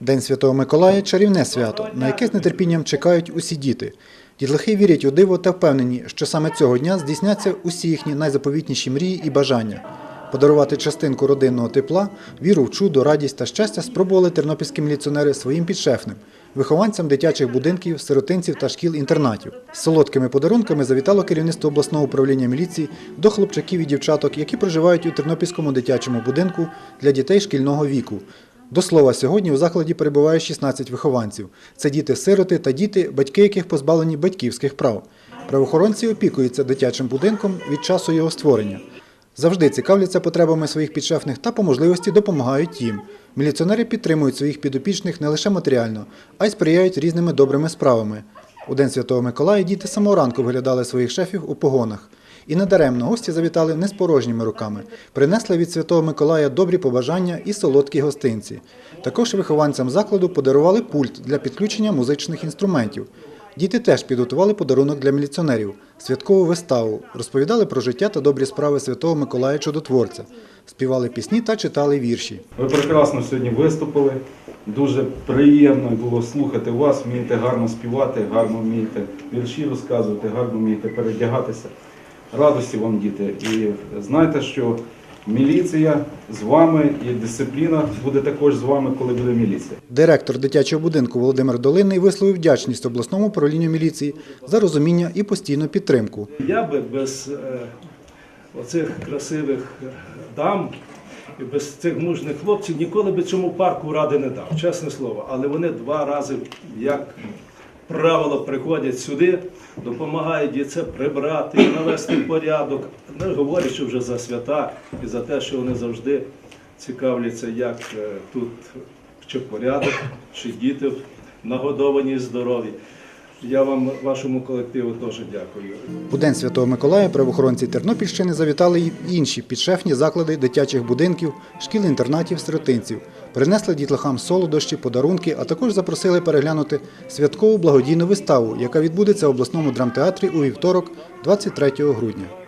День Святого Миколая чарівне свято, на яке з нетерпінням чекають усі діти. Дітлахи вірять у диво та впевнені, що саме цього дня здійсняться усі їхні найзаповітніші мрії і бажання. Подарувати частинку родинного тепла, віру в чудо, радість та щастя спробували тернопільські міліціонери своїм підшефним, вихованцям дитячих будинків, сиротинців та шкіл-інтернатів. З солодкими подарунками завітало керівництво обласного управління міліції до хлопчаків і дівчаток, які проживають у тернопільському дитячому будинку для дітей шкільного віку. До слова, сьогодні у закладі перебуває 16 вихованців. Це діти-сироти та діти, батьки яких позбавлені батьківських прав. Правоохоронці опікуються дитячим будинком від часу його створення. Завжди цікавляться потребами своїх підшефних та по можливості допомагають їм. Міліціонери підтримують своїх підопічних не лише матеріально, а й сприяють різними добрими справами. У День Святого Миколая діти самого ранку виглядали своїх шефів у погонах. І недаремно гості завітали не з порожніми руками. Принесли від Святого Миколая добрі побажання і солодкі гостинці. Також вихованцям закладу подарували пульт для підключення музичних інструментів. Діти теж підготували подарунок для міліціонерів святкову виставу, розповідали про життя та добрі справи Святого Миколая Чудотворця, співали пісні та читали вірші. Ви прекрасно сьогодні виступили. Дуже приємно було слухати вас. Вмієте гарно співати, гарно вмієте вірші розказувати, гарно вмієте передягатися. Радості вам, діти. І знайте, що міліція з вами і дисципліна буде також з вами, коли буде міліція. Директор дитячого будинку Володимир Долинний висловив вдячність обласному управлінню міліції за розуміння і постійну підтримку. Я би без е, оцих красивих дам і без цих мужних хлопців ніколи би цьому парку ради не дав, чесне слово. Але вони два рази, як правило, приходять сюди, допомагають і це прибрати, навести порядок, не говорячи вже за свята і за те, що вони завжди цікавляться, як е, тут чи порядок, чи діти нагодовані і здорові. Я вам, вашому колективу, теж дякую. У День Святого Миколая правоохоронці Тернопільщини завітали й інші підшефні заклади дитячих будинків, шкіл-інтернатів, сиротинців. Принесли дітлахам солодощі, подарунки, а також запросили переглянути святкову благодійну виставу, яка відбудеться в обласному драмтеатрі у вівторок, 23 грудня.